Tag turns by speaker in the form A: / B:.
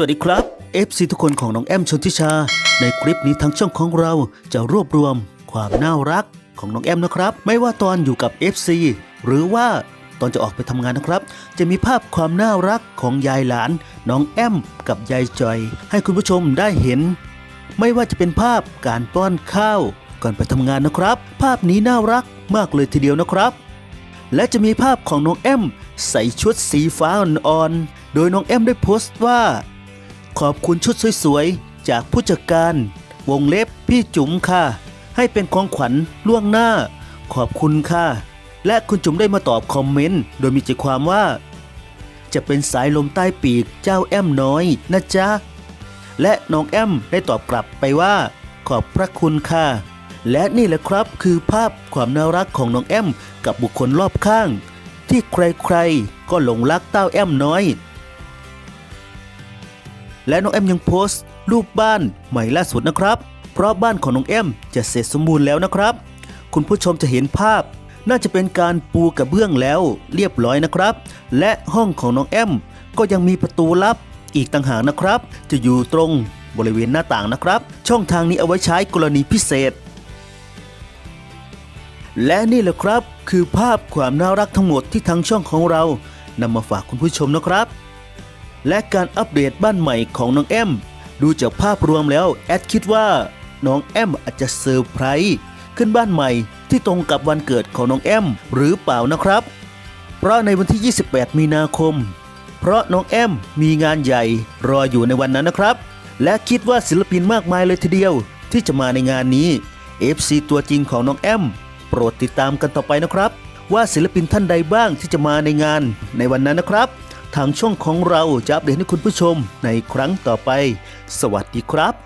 A: สวัสดีครับ FC ทุกคนของน้องแอมชนทิชา ในคลิปนี้ทั้งช่องของเราจะรวบรวมความน่ารักของน้องแอมนะครับ ไม่ว่าตอนอยู่กับ FC หรือว่าตอนจะออกไปทำงานนะครับ จะมีภาพความน่ารักของยายหลาน น้องแอม กับยายจอย ให้คุณผู้ชมได้เห็น ไม่ว่าจะเป็นภาพการป้อนข้าว ก่อนไปทำงานนะครับ ภาพนี้น่ารักมากเลยทีเดียวนะครับ และจะมีภาพของน้องแอม ใส่ชุดสีฟ้าอ่อนๆโดยน้องแอมได้โพสต์ว่า ขอบคุณชุดสวยๆ จากผู้จัดการ วงเล็บพี่จุ๋มค่ะ ให้เป็นของขวัญล่วงหน้า ขอบคุณค่ะ และคุณจุ๋มได้มาตอบคอมเมนต์ โดยมีใจความว่า จะเป็นสายลมใต้ปีกเจ้าแอมน้อยนะจ๊ะ และน้องแอมได้ตอบกลับไปว่า ขอบพระคุณค่ะ และนี่แหละครับคือภาพความน่ารักของน้องแอม กับบุคคลรอบข้าง ที่ใครๆก็หลงรักเต้าแอมน้อย และน้องแอมยังโพสต์ รูปบ้านใหม่ล่าสุดนะครับ เพราะบ้านของน้องแอมจะเสร็จสมบูรณ์แล้วนะครับ คุณผู้ชมจะเห็นภาพ น่าจะเป็นการปูกระเบื้องแล้วเรียบร้อยนะครับ และห้องของน้องแอมก็ยังมีประตูลับอีกต่างหากนะครับ จะอยู่ตรงบริเวณหน้าต่างนะครับ ช่องทางนี้เอาไว้ใช้กรณีพิเศษ และนี่แหละครับคือภาพความน่ารักทั้งหมดที่ทางช่องของเรานำมาฝากคุณผู้ชมนะครับ และการอัปเดตบ้านใหม่ของน้องแอม ดูจากภาพรวมแล้วแอดคิดว่า น้องแอมอาจจะเซอร์ไพรส์ขึ้นบ้านใหม่ที่ตรงกับวันเกิดของน้องแอมหรือเปล่านะครับ เพราะในวันที่ 28 มีนาคม เพราะน้องแอมมีงานใหญ่รออยู่ในวันนั้นนะครับ และคิดว่าศิลปินมากมายเลยทีเดียวที่จะมาในงานนี้ FC ตัวจริงของน้องแอม โปรดติดตามกันต่อไปนะครับ ว่าศิลปินท่านใดบ้างที่จะมาในงานในวันนั้นนะครับ ทางช่องของเราจะอัปเดตให้คุณผู้ชมในครั้งต่อไป สวัสดีครับ